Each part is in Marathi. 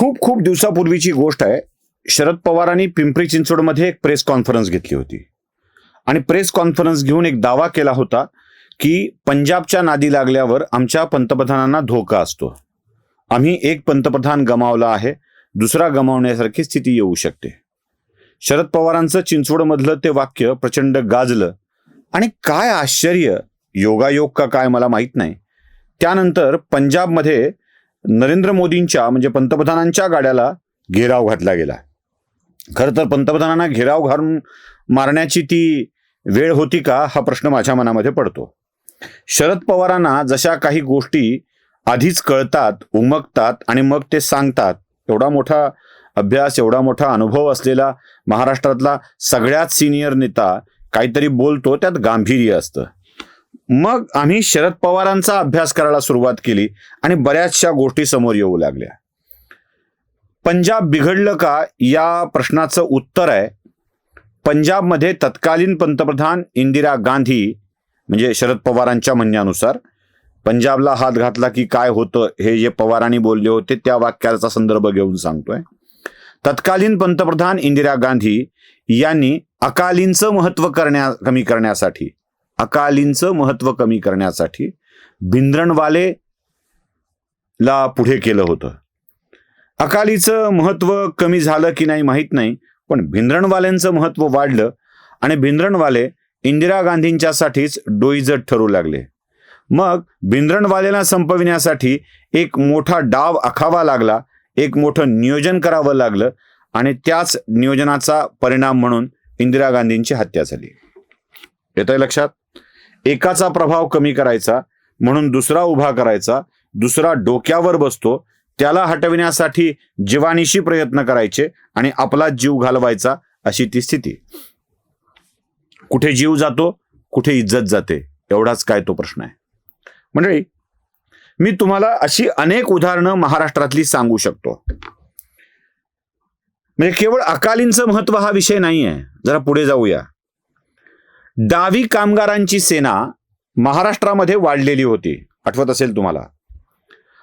खूप खूप दिवसापूर्वीची गोष्ट आहे. शरद पवारांनी पिंपरी चिंचवडमध्ये एक प्रेस कॉन्फरन्स घेतली होती. आणि प्रेस कॉन्फरन्स घेऊन एक दावा केला होता की पंजाबच्या नादी लागल्यावर आमच्या पंतप्रधानांना धोका असतो. आम्ही एक पंतप्रधान गमावला आहे दुसरा गमावण्यासारखी स्थिती येऊ शकते. शरद पवारांचं चिंचवडमधलं ते वाक्य प्रचंड गाजलं. आणि काय आश्चर्य योगायोग का काय मला माहीत नाही. त्यानंतर पंजाबमध्ये नरेंद्र मोदींच्या म्हणजे पंतप्रधानांच्या गाड्याला घेराव घातला गेला. खरं तर पंतप्रधानांना घेराव घालून मारण्याची ती वेळ होती का हा प्रश्न माझ्या मनामध्ये पडतो. शरद पवारांना जशा काही गोष्टी आधीच कळतात उमगतात आणि मग ते सांगतात एवढा मोठा अभ्यास एवढा मोठा अनुभव असलेला महाराष्ट्रातला सगळ्यात सिनियर नेता काहीतरी बोलतो त्यात गांभीर्य असतं. मग आम्ही शरद पवारांचा अभ्यास करायला सुरुवात केली आणि बऱ्याचशा गोष्टी समोर येऊ लागल्या. पंजाब बिघडलं का या प्रश्नाचं उत्तर आहे. पंजाबमध्ये तत्कालीन पंतप्रधान इंदिरा गांधी म्हणजे शरद पवारांच्या म्हणण्यानुसार पंजाबला हात घातला की काय होतं हे जे पवारांनी बोलले होते त्या वाक्याचा संदर्भ घेऊन सांगतोय. तत्कालीन पंतप्रधान इंदिरा गांधी यांनी अकालींचं महत्त्व करण्या कमी करण्यासाठी अकालींचं महत्त्व कमी करण्यासाठी भिंद्रणवाले ला पुढे केलं होतं. अकालीचं महत्त्व कमी झालं की नाही माहीत नाही पण भिंद्रणवाल्यांचं महत्त्व वाढलं आणि भिंद्रणवाले इंदिरा गांधींच्यासाठीच डोईजट ठरू लागले. मग भिंद्रणवालेला संपविण्यासाठी एक मोठा डाव आखावा लागला एक मोठं नियोजन करावं लागलं आणि त्याच नियोजनाचा परिणाम म्हणून इंदिरा गांधींची हत्या झाली. येत आहे लक्षात? एकाचा प्रभाव कमी करायचा म्हणून दुसरा उभा करायचा दुसरा डोक्यावर बसतो त्याला हटविण्यासाठी जीवानीशी प्रयत्न करायचे आणि आपला जीव घालवायचा अशी ती स्थिती. कुठे जीव जातो कुठे इज्जत जाते एवढाच काय तो प्रश्न आहे. मंडळी मी तुम्हाला अशी अनेक उदाहरणं महाराष्ट्रातली सांगू शकतो. म्हणजे केवळ अकालींचं महत्त्व हा विषय नाही आहे जरा पुढे जाऊया. डावी कामगारांची सेना महाराष्ट्रामध्ये वाढलेली होती. आठवत असेल तुम्हाला?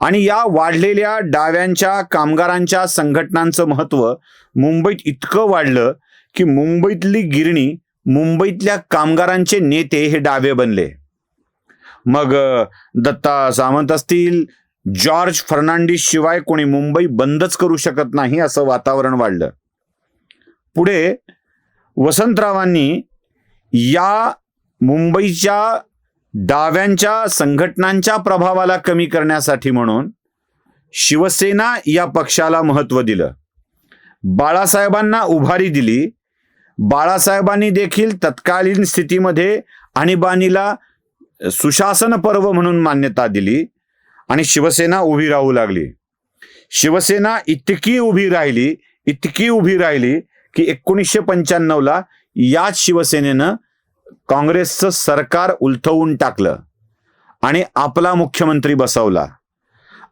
आणि या वाढलेल्या डाव्यांच्या कामगारांच्या संघटनांचं महत्त्व मुंबईत इतकं वाढलं की मुंबईतली गिरणी मुंबईतल्या कामगारांचे नेते हे डावे बनले. मग दत्ता सामंत असतील जॉर्ज फर्नांडिस शिवाय कोणी मुंबई बंदच करू शकत नाही असं वातावरण वाढलं. पुढे वसंतरावांनी या मुंबईच्या डाव्यांच्या संघटनांच्या प्रभावाला कमी करण्यासाठी म्हणून शिवसेना या पक्षाला महत्त्व दिलं. बाळासाहेबांना उभारी दिली. बाळासाहेबांनी देखील तत्कालीन स्थितीमध्ये आणीबाणीला सुशासन पर्व म्हणून मान्यता दिली आणि शिवसेना उभी राहू लागली. शिवसेना इतकी उभी राहिली इतकी उभी राहिली की एकोणीसशे पंच्याण्णवला याच शिवसेनेनं काँग्रेसचं सरकार उलथवून टाकलं आणि आपला मुख्यमंत्री बसवला.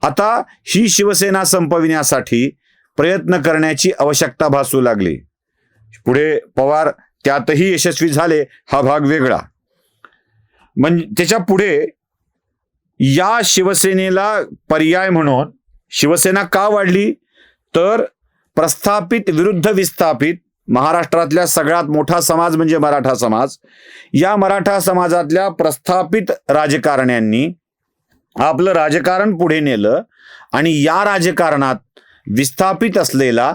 आता ही शिवसेना संपविण्यासाठी प्रयत्न करण्याची आवश्यकता भासू लागली. पुढे पवार त्यातही यशस्वी झाले हा भाग वेगळा. म्हणजे त्याच्या पुढे या शिवसेनेला पर्याय म्हणून शिवसेना का वाढली? तर प्रस्थापित विरुद्ध विस्थापित महाराष्ट्रातल्या सगळ्यात मोठा समाज म्हणजे मराठा समाज. या मराठा समाजातल्या प्रस्थापित राजकारण्यांनी आपलं राजकारण पुढे नेलं आणि या राजकारणात विस्थापित असलेला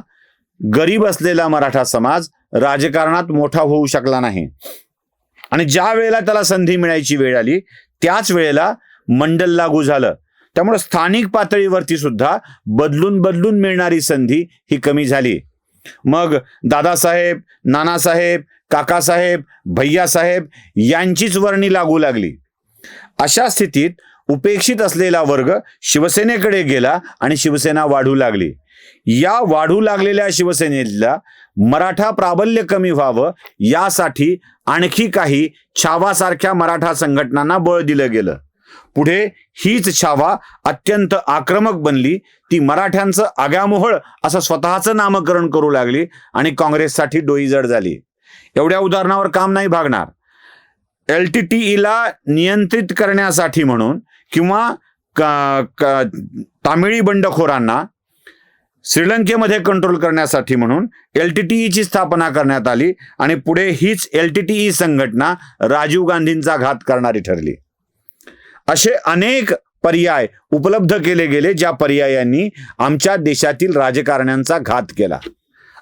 गरीब असलेला मराठा समाज राजकारणात मोठा होऊ शकला नाही. आणि ज्या वेळेला त्याला संधी मिळायची वेळ आली त्याच वेळेला मंडल लागू झालं. त्यामुळे स्थानिक पातळीवरती सुद्धा बदलून बदलून मिळणारी संधी ही कमी झाली. मग दादासाहेब नानासाहेब काकासाहेब भैयासाहेब यांचीच वर्णी लागू लागली. अशा स्थितीत उपेक्षित असलेला वर्ग शिवसेनेकडे गेला आणि शिवसेना वाढू लागली. या वाढू लागलेल्या शिवसेनेला मराठा प्राबल्य कमी व्हावं यासाठी आणखी काही छावासारख्या मराठा संघटनांना बळ दिलं गेलं. पुढे हीच छावा अत्यंत आक्रमक बनली. ती मराठ्यांचं आग्यामोहळ असं स्वतःचं नामकरण करू लागली आणि काँग्रेससाठी डोईजड झाली. एवढ्या उदाहरणावर काम नाही भागणार. एल टी टीईला नियंत्रित करण्यासाठी म्हणून किंवा तामिळी बंडखोरांना श्रीलंकेमध्ये कंट्रोल करण्यासाठी म्हणून एल टी टी ची स्थापना करण्यात आली आणि पुढे हीच एल टी टी संघटना राजीव गांधींचा घात करणारी ठरली. असे अनेक पर्याय उपलब्ध केले गेले ज्या पर्यायांनी आमच्या देशातील राजकारण्यांचा घात केला.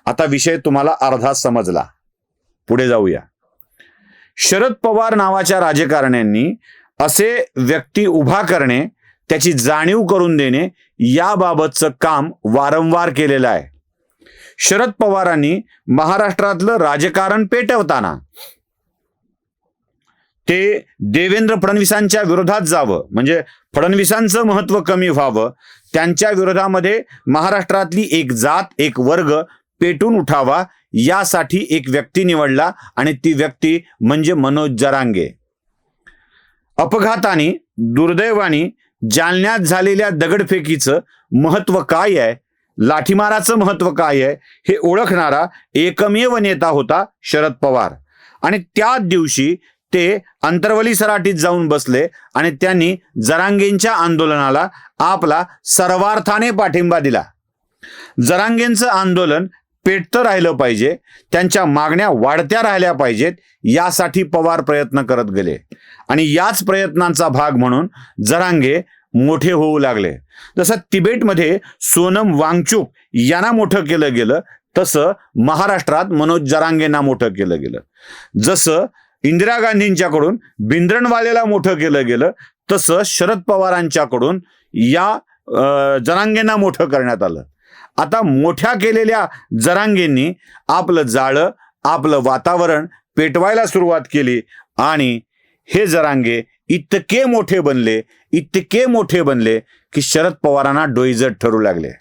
आता विषय तुम्हाला अर्धा समजला. पुढे जाऊया. शरद पवार नावाच्या राजकारण्यांनी असे व्यक्ती उभा करणे त्याची जाणीव करून देणे याबाबतचं काम वारंवार केलेलं आहे. शरद पवारांनी महाराष्ट्रातलं राजकारण पेटवताना ते देवेंद्र फडणवीसांच्या विरोधात जावं. म्हणजे फडणवीसांचं महत्त्व कमी व्हावं. त्यांच्या विरोधामध्ये महाराष्ट्रातली एक जात एक वर्ग पेटून उठावा यासाठी एक व्यक्ती निवडला आणि ती व्यक्ती म्हणजे मनोज जरांगे. अपघाताने दुर्दैवाने जालन्यात झालेल्या दगडफेकीचं महत्त्व काय आहे? लाठीमाराचं महत्त्व काय आहे? हे ओळखणारा एकमेव नेता होता शरद पवार. आणि त्या दिवशी ते अंतरवली सराटीत जाऊन बसले आणि त्यांनी जरांगेंच्या आंदोलनाला आपला सर्वार्थाने पाठिंबा दिला. जरांगेंचं आंदोलन पेटतं राहिलं पाहिजे त्यांच्या मागण्या वाढत्या राहिल्या पाहिजेत यासाठी पवार प्रयत्न करत गेले. आणि याच प्रयत्नांचा भाग म्हणून जरांगे मोठे होऊ लागले. जसं तिबेटमध्ये सोनम वांगचुक यांना मोठं केलं गेलं तसं महाराष्ट्रात मनोज जरांगेंना मोठं केलं गेलं. जसं इंदिरा गांधींच्याकडून भिंद्रणवालेला मोठं केलं गेलं तसं शरद पवारांच्याकडून या जरांगेंना मोठं करण्यात आलं. आता मोठ्या केलेल्या जरांगेंनी आपलं जाळं आपलं वातावरण पेटवायला सुरुवात केली आणि हे जरांगे इतके मोठे बनले इतके मोठे बनले की शरद पवारांना डोईजट ठरू लागले.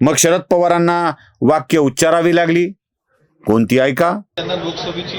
मग शरद पवारांना वाक्य उच्चारावी लागली. कोणती ऐका? त्यांना लोकसभेची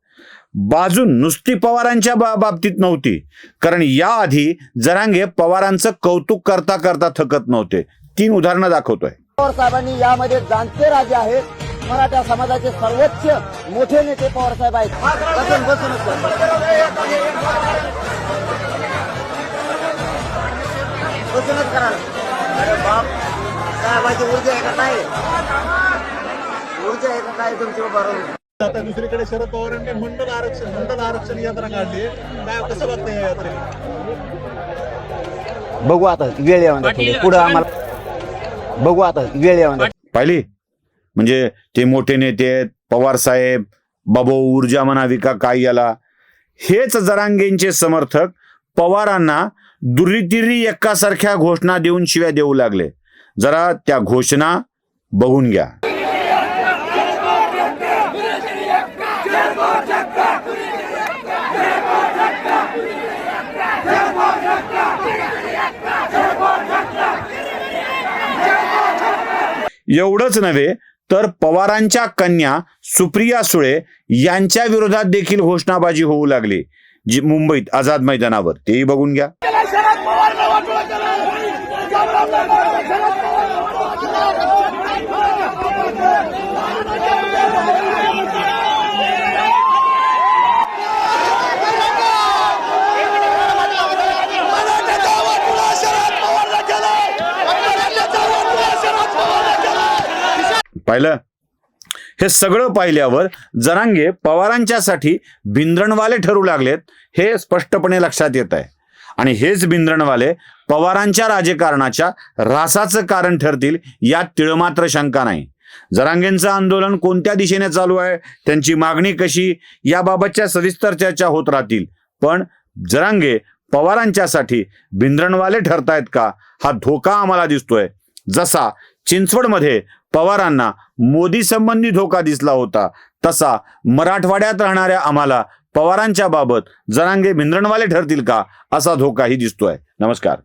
बाजू नुसती पवारांच्या बा- बाबतीत नव्हती. कारण याआधी जरांगे पवारांचं कौतुक करता करता थकत नव्हते. तीन उदाहरणं दाखवतोय. पवार साहेबांनी यामध्ये जाणते राजे आहेत. मराठा समाजाचे सर्वोच्च मोठे नेते पवार साहेब आहेत. बसून बसूनच बसूनच करा अरे बाप साहेबाची ऊर्जा आहे का काय? ऊर्जा आहे का काय तुमची बरोबर आता दुसरीकडे शरद पवारांनी मंडल आरक्षण मंडल आरक्षण यात्रा काढली काय कसं बघताय या यात्रेला? बघू आता वेळ येऊन पुढे आम्हाला बघू आता वेळ येऊन पाहिली म्हणजे ते मोठे नेते आहेत पवार साहेब बाबो ऊर्जा म्हणावी का काय याला. हेच जरांगेंचे समर्थक पवारांना दुरीतिरी एकासारख्या घोषणा देऊन शिव्या देऊ लागले. जरा त्या घोषणा बघून घ्या. एवढंच नव्हे तर पवारांच्या कन्या सुप्रिया सुळे यांच्या विरोधात देखील घोषणाबाजी होऊ लागली. जी मुंबईत आझाद मैदानावर तेही बघून घ्या. पाहिलं? हे सगळं पाहिल्यावर जरांगे पवारांच्यासाठी भिंद्रणवाले ठरू लागलेत हे स्पष्टपणे लक्षात येत आहे. आणि हेच भिंद्रणवाले पवारांच्या राजकारणाच्या रासाचं कारण ठरतील यात तिळमात्र शंका नाही. जरांगेंचं आंदोलन कोणत्या दिशेने चालू आहे त्यांची मागणी कशी याबाबतच्या सविस्तर चर्चा होत राहतील. पण जरांगे पवारांच्यासाठी भिंद्रणवाले ठरतायत का हा धोका आम्हाला दिसतोय. जसा चिंचवडमध्ये पवारांना मोदी संबंधी धोका दिसला होता. तसा मराठवाड्यात राहणाऱ्या आम्हाला पवारांच्या बाबत जरांगे भिंद्रणवाले ठरतील का? असा धोकाही दिसतोय. नमस्कार.